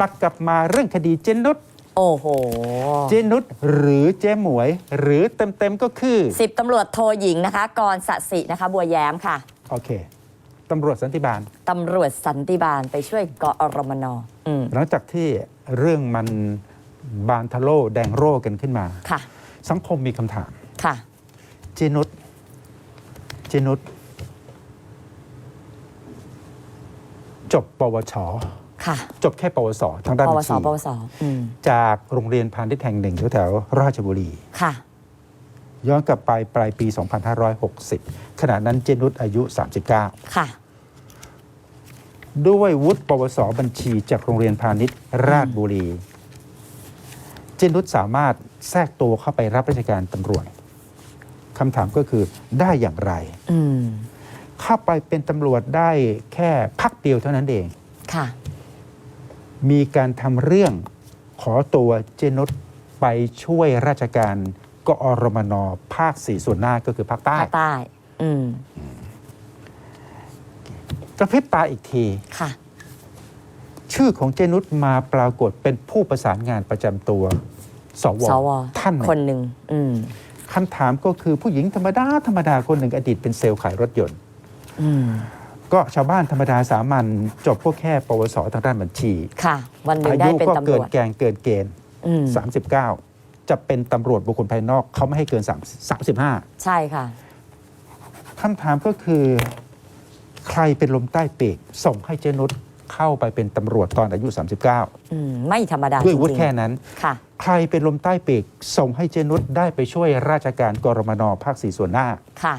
ปักกลับมาเรื่องคดีเจนุสโอ้โห เจนุสหรือเจ๊หมวย หรือเต็มๆก็คือ สิบตำรวจโทหญิงนะคะ กรสสินะคะ บัวแย้มค่ะ โอเคตำรวจสันติบาล ตำรวจสันติบาลไปช่วยกอรมนอืมหลังจากที่เรื่องมันบานทะโลแดงโร่กันขึ้นมา ค่ะ สังคมมีคำถาม ค่ะ เจนุสเจนุสจบปวช ค่ะ จบแค่ปวสทางด้านปบัวญสชีปวสอืมจากโรงเรียนพาณิชย์แห่งหนึ่งแถวๆราชบุรี ค่ะ ย้อนกลับไปปลายปี 2560 ขณะนั้นเจนุสอายุ 39 ค่ะ ด้วยวุฒิปวสบัญชีจากโรงเรียนพาณิชย์ราชบุรี เจนุสสามารถแทรกตัวเข้าไปรับราชการตำรวจคำถามก็คือได้อย่างไร อืม เข้าไปเป็นตำรวจได้แค่พักเดียวเท่านั้นเอง ค่ะ มีการทำเรื่องขอตัวเจนุสไปช่วยราชการกอรมนภาคสี่ส่วนหน้าก็คือภาคใต้ภาคใต้ อืมกระพริบตาอีกทีค่ะ ชื่อของเจนุสมาปรากฏเป็นผู้ประสานงานประจำตัว สวสวท่านหนึ่งคนหนึ่งอืมคำถามก็คือผู้หญิงธรรมดา ธรรมดาคนหนึ่งอดีตเป็นเซลล์ขายรถยนต์ อืม ก็ชาวบ้านธรรมดาสามัญจบพวกแค่ปวสทางด้านบัญชีค่ะ วันหนึ่งอาได้ยุเป็นก็ตำรเกินวจแกงเกินเกณฑ์ อืม39 จะเป็นตำรวจบุคคลภายนอกเขาไม่ให้เกิน3 35 ใช่ค่ะ คำถามก็คือ ใครเป็นลมใต้ปีก ส่งให้เจนุสเข้าไปเป็นตำรวจตอนอายุ 39 อืมไม่ธรรมดาด้วยวุจฒิริงแค่นั้นๆค่ะ ใครเป็นลมใต้ปีก ส่งให้เจนุสได้ไปช่วยราชการกรมนภาคสี่ส่วนหน้า ค่ะ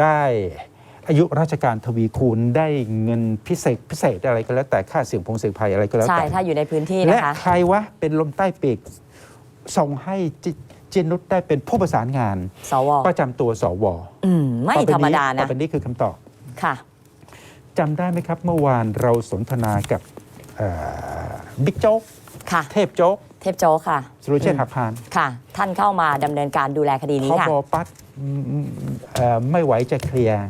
ได้ อายุราชการทวีคูณได้เงินพิเศษพิเศษอะไรก็แล้วแต่ค่าเสี่ยงพงเสี่ยงภัยอะไรก็แล้วใช่แต่ถ้าอยู่ในพื้นที่และนะคะ ใครวะเป็นลมใต้ปีกส่งให้เจเจนุสได้เป็นผู้ประสานงาน สวประจำตัวสวอืมไม่ธรรมดาต่นะอไปนี้คือคำตอบ ค่ะ จำได้ไหมครับ เมื่อวานเราสนทนากับเอ่อบิ๊กโจ๊ก ค่ะ เทพโจ๊ก เทพโจ๊กค่ะสุรเชษฐ์หักพาน ค่ะ ท่านเข้ามาดำเนินการดูแลคดีนี้เขาค่ะ บอปัดอืมเอ่อไม่ไหวจะเคลียร์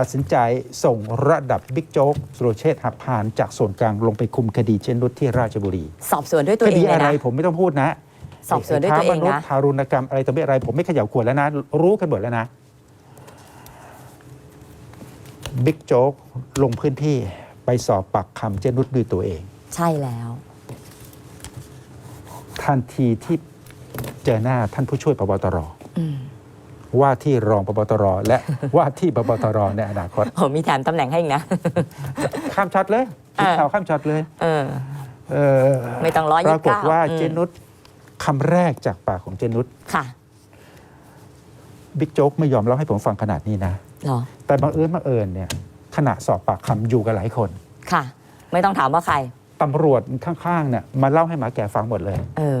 ตัดสินใจส่งระดับบิ๊กโจ๊กสุรเชษฐ์หักพานจากส่วนกลางลงไปคุมคดีเช่นรุดที่ราชบุรีสอบสวนด้วยตัวคเอดีงเลอะยไรนะ ผมไม่ต้องพูดนะสอบสวนด้วยตัวเองนะ ค้ามนุษย์ทารุณกรรมอะไรต่อไม่อะไร ผมไม่เขย่าขวดแล้วนะ รู้กันหมดแล้วนะบิ๊กโจ๊กลงพื้นที่ไปสอบปากคำเจนุสด้วยตัวเอง ใช่แล้ว ทันทีที่เจอหน้าท่านผู้ช่วยพบตรอืม ว่าที่รองพบตร และว่าที่พบตรในอนาคตโอ้มีแถมตำแหน่งให้อีกนะ ข้ามช็อตเลยอ่าข่าวข้ามช็อตเลยเออเออไม่ต้องร้อยปยี่ราสิบกฏเก้าว่าอืมเจนุสคำแรกจากปากของเจนุสค่ะบิ๊กโจ๊กไม่ยอมเล่าให้ผมฟังขนาดนี้นะเหรอแต่บังเอิญบังเอิญเนี่ยขณะสอบปากคำอยู่กับหลายคน ค่ะ ไม่ต้องถามว่าใครตำรวจข้างๆเนี่ยมาเล่าให้หมาแก่ฟังหมดเลย เออ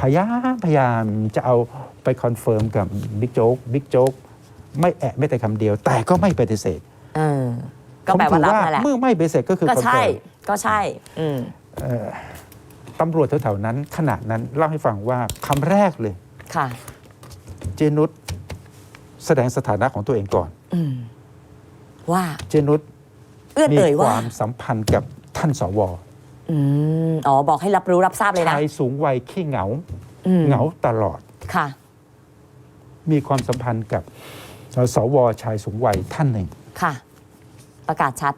พยายามพยายามจะเอา ไปคอนเฟิร์มกับบิ๊กโจ๊กบิ๊กโจ๊กไม่แอะไม่แต่คำเดียว แต่ก็ไม่ปฏิเสธเออก็แปลว่ารับนั่นแหละเมื่อไม่ปฏิเสธก็คือก็คอนใช่เฟิร์มก็ใช่อืมเอ่อตำรวจแถวๆนั้นขณะนั้นเล่าให้ฟังว่าคำแรกเลยค่ะ เจนุสแสดงสถานะของตัวเองก่อนอืมว่าเจนุสเอื้อนมีเอ่ยคว่าวามสัมพันธ์กับท่านสวอืมอ๋อ บอกให้รับรู้รับทราบเลยนะชายสูงวัยขี้เหงาอืมเหงาตลอดค่ะ มีความสัมพันธ์กับสวชายสูงวัยท่านหนึ่ง ค่ะ ประกาศชัด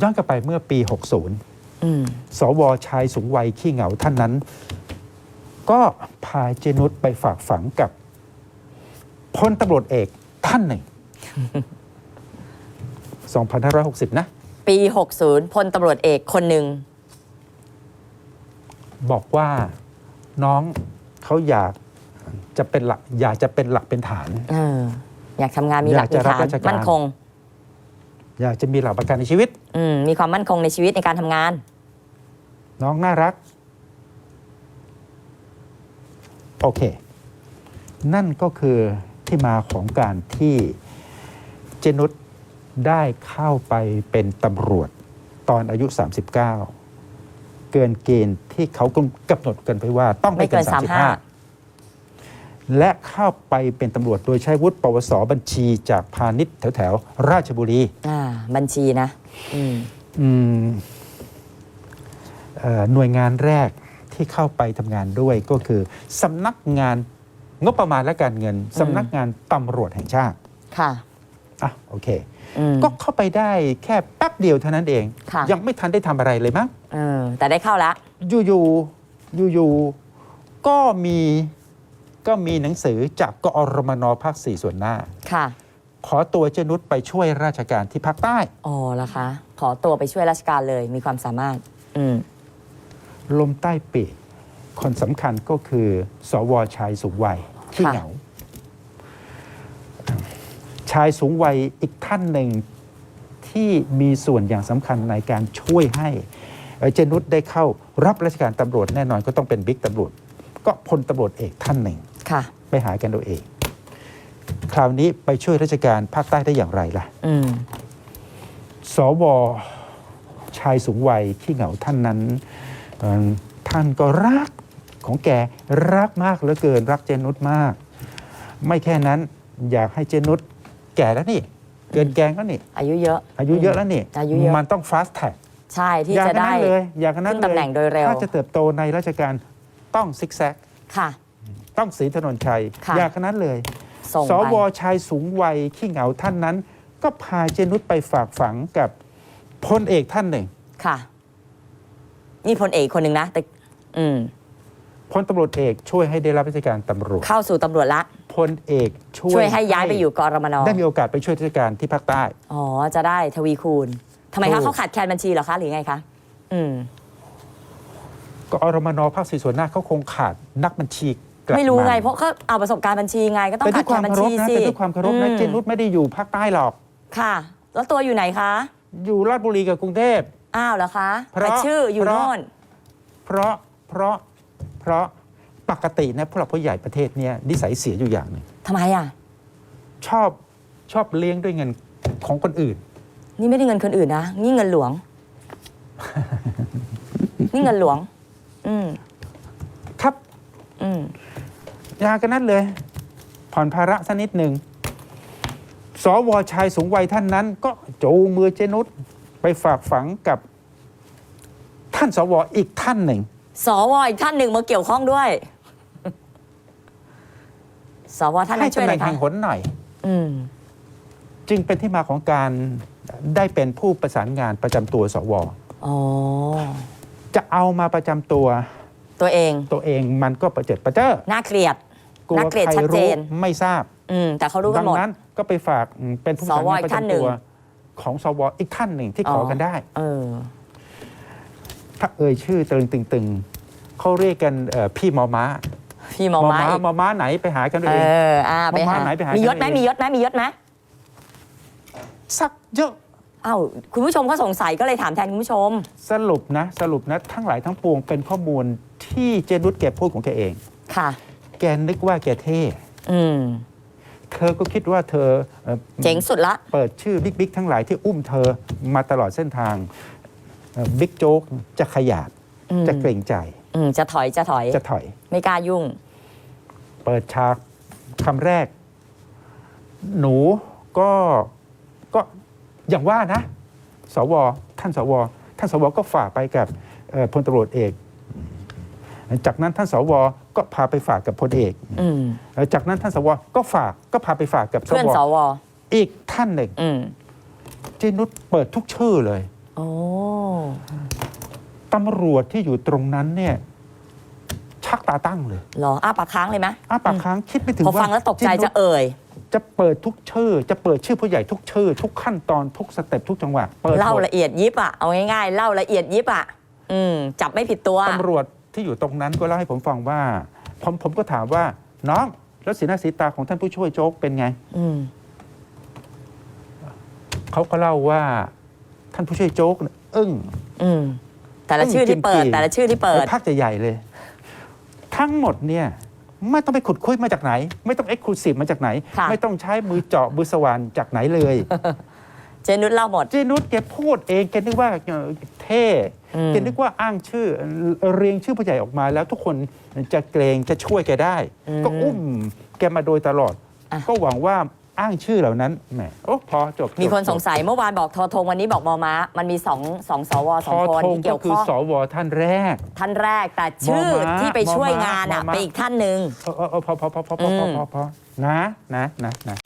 ย้อนกลับไปเมื่อปี อืม 60 สวชายสูงวัยขี้เหงาท่านนั้น ก็พาเจนุสไปฝากฝังกับพลตำรวจเอกท่านหนึ่ง 2560 นะ ปี 60พลตำรวจเอกคนหนึ่ง บอกว่าน้องเขาอยาก จะเป็นหลักอยากจะเป็นหลักเป็นฐาน เอออยากทำงานมีหลักอยากจะมีรับฐานราชการ มั่นคง อยากจะมีหลักประกันในชีวิต อืมมีความมั่นคงในชีวิตในการทำงาน น้องน่ารัก โอเค นั่นก็คือที่มาของการที่เจนุสได้เข้าไปเป็นตำรวจตอนอายุ 39 เกินเกณฑ์ที่เขากำหนดกันไปว่าต้องไม่เกินไม่เกิน35 และเข้าไปเป็นตำรวจโดยใช้วุฒิปวสบัญชีจากพาณิชย์แถวๆราชบุรี อ่า บัญชีนะ อืมอืมเอ่อหน่วยงานแรกที่เข้าไปทำงานด้วยก็คือสำนักงานงบประมาณและการเงินสำนักงานตำรวจแห่งชาติค่ะอะโอเค อืม ก็เข้าไปได้แค่แป๊บเดียวเท่านั้นเอง ค่ะ ยังไม่ทันได้ทำอะไรเลยมั้ง เออแต่ได้เข้าละ อยู่ๆอยู่ๆก็มี ก็มีหนังสือจากกอรมนภาคสี่ส่วนหน้า ค่ะ ขอตัวเจนุชไปช่วยราชการที่ภาคใต้ อ๋อละคะ ขอตัวไปช่วยราชการเลย มีความสามารถ อืม ลมใต้ปีกคนสำคัญก็คือ สวชายสูงวัยที่ค่ะเหงา ชายสูงวัยอีกท่านหนึ่งที่มีส่วนอย่างสำคัญในการช่วยให้เอ่อเจนุชได้เข้ารับราชการตำรวจแน่นอนก็ต้องเป็นบิ๊กตำรวจ ก็พลตำรวจเอกท่านหนึ่งค่ะ ไปหากันเอาเอง คราวนี้ไปช่วยราชการภาคใต้ได้อย่างไรล่ะอืมสวชายสูงวัยที่เหงาท่านนั้นเอ่อท่านก็รักของแกรักมากเหลือเกิน รักเจนุสมาก ไม่แค่นั้นอยากให้เจนุสแก่แล้วนี่ เกินแกงแล้วนี่ อายุเยอะ อายุเยอะแล้วนี่อายุเยอะมันต้อง fast tag ใช่ที่อยากจะกันได้นั้นเลยอยากกันนั้นขึ้นเลยตำแหน่งโดยเร็วถ้าจะเติบโตในราชการต้องซิกแซกค่ะ ต้องสีถนนชัย ค่ะ อยากกันนั้นเลย ส่งสไปวชายสูงวัยขี้เหงาท่านนั้น ก็พาเจนุสไปฝากฝังกับพลเอกท่านหนึ่งค่ะ นี่พลเอกคนหนึ่งนะ แต่อืม พลตำรวจเอกช่วยให้ได้รับราชการตำรวจเข้าสู่ตำรวจละ พลเอกช่วยช่วยให้ย้ายไปอยู่กรมนได้มีโอกาสไปช่วยราชการที่ภาคใต้ อ๋อ จะได้ทวีคูณทำไมถูคะก เขาขาดแคลนบัญชีเหรอคะ หรือไงคะ อืมก็อรมนภาคสี่ส่วนหน้าเขาคงขาดนักบัญชี กลับไม่รู้ไงาเพราะเขาเอาประสบการณ์บัญชีไงก็ต้องเป็นขาด้ดวยแคคลวานมบัญเคารชีพนะสิเป็นด้วยความเคารพนะอืมเจนุสไม่ได้อยู่ภาคใต้หรอก ค่ะ แล้วตัวอยู่ไหนคะอยู่ราชบุรีกับกรุงเทพ อ้าวเหรอคะเพราะ แต่ชื่ออยู่เพราะโน่นเพราะเพราะเพราะปกตินะผู้หลักผู้ใหญ่ประเทศเนี้ยนิสัยเสียอยู่อย่างหนึ่งทำไมอะ ชอบชอบเลี้ยงด้วยเงินของคนอื่น นี่ไม่ได้เงินคนอื่นนะ นี่เงินหลวง นี่เงินหลวง อืมครับ อืมอ ยากันนั้นเลย ผ่อนภาระสักนิดหนึ่งสวชายสูงวัยท่านนั้น ก็จูงมือเจนุสไปฝากฝังกับท่านสวอีกท่านหนึ่ง สวอีกท่านหนึ่งมาเกี่ยวข้องด้วย สวท่านให้นั้นช่วตำยแหอะไรน่งคะแห่งหนหน่อยอืมจึงเป็นที่มาของการได้เป็นผู้ประสานงานประจำตัวสวอ๋อจะเอามาประจำตัว ตัวเอง ตัวเองมันก็ประเจิดประเจ้อน่าเกลียด กลัวน่าเกลียดใครชัดเจรู้น ไม่ทราบ อืมแต่เขารู้กัดันหมด นั้นก็ไปฝากอืมเป็นผู้ประสานสวงานอีกประท่านจำหนึ่ตังวของสวอีกท่านหนึ่งที่ขอกันได้ เออ ถ้าเอ่ยชื่อตึงตึงตึงเขาเรียกกันเอ่อพี่มอม้าพี่หมอม้าอีกมอม้าไหนไปหากันเอเอง ออ่าไปหา หมอม้าไหนไปหามียศไหมกันเอง มียศไหมมียศไหมสักเยอะอ้าวคุณผู้ชมก็สงสัยก็เลยถามแทนคุณผู้ชม สรุปนะ สรุปนะ ทั้งหลายทั้งปวงเป็นข้อมูลที่เจนุสแกพูดของแกเอง ค่ะ แกนึกว่าแกเท่ อืม เธอก็คิดว่าเธอเอ่อเจ๋งสุดละ เปิดชื่อบิ๊กบิ๊กทั้งหลายที่อุ้มเธอมาตลอดเส้นทางเอ่อบิ๊กโจ๊กจะขยาดอืม จะเกรงใจอืม จะถอยจะถอย จะถอย ไม่กล้ายุ่ง เปิดฉากคำแรก หนูก็ก็อย่างว่านะ สว ท่านสว ท่านสวก็ฝากไปกับเอ่อพลตำรวจเอก จากนั้นท่านสว ก็พาไปฝากกับพลเอกอืมจากนั้นท่านสวก็ฝากก็พาไปฝากกับสเพื่อนวสวอีกท่านหนึ่งอืมเจนุชเปิดทุกชื่อเลยโอ้ตำรวจที่อยู่ตรงนั้นเนี่ย ชักตาตั้งเลยเหรออ้าปากค้างเลยไหมอ้าปากค้างคิดไม่ถึงพอว่าฟังแล้วตกใจเนุชจะเอ่ยจะเปิดทุกชื่อ จะเปิดชื่อผู้ใหญ่ทุกชื่อ ทุกขั้นตอนทุกสเต็ปทุกจังหวะเปิดเล่าหมดละเอียดยิบอะเอาง่ายๆเล่าละเอียดยิบอะอืมจับไม่ผิดตัวตำรวจ ที่อยู่ตรงนั้นก็เล่าให้ผมฟังว่า ผมผมก็ถามว่า น้องแล้วสีหน้าสีตาของท่านผู้ช่วยโจ๊กเป็นไงอืมเขาก็เล่าว่า ท่านผู้ช่วยโจ๊กเนี่ยอึ้ง อืมแต่ละชื่อที่เปิดจริงๆแต่ละชื่อที่เปิดภาคใหญ่ๆเลย ทั้งหมดเนี่ย ไม่ต้องไปขุดคุยมาจากไหน ไม่ต้องเอ็กซ์คลูซีฟมาจากไหน ค่ะ ไม่ต้องใช้มือเจาะมือสว่านจากไหนเลย เจนุชเล่าหมด เจนุสแกพูดเองแกนึกว่าเอ่อเท่อืม แกนึกว่าอ้างชื่อเรียงชื่อผู้ใหญ่ออกมา แล้วทุกคนจะเกรงจะช่วยแกได้ ก็อุ้มแกมาโดยตลอดอะก็หวังว่าอ้างชื่อเหล่านั้นแหมโอ้พอจบมีคนจบสงสัยเมื่อวานบอกทอทงวันนี้บอกมอม้า มันมีสองสองสวสทองอคนทงที่เกี่ก็ยวคือข้องสวท่านแรก ท่านแรกแต่ชื่อมอม้าที่ไปช่วยมอม้างานอะมอม้า เป็นอีกท่านหนึ่ง เออเออเออพอพอพอพอพอพอพอพอนะนะนะนะ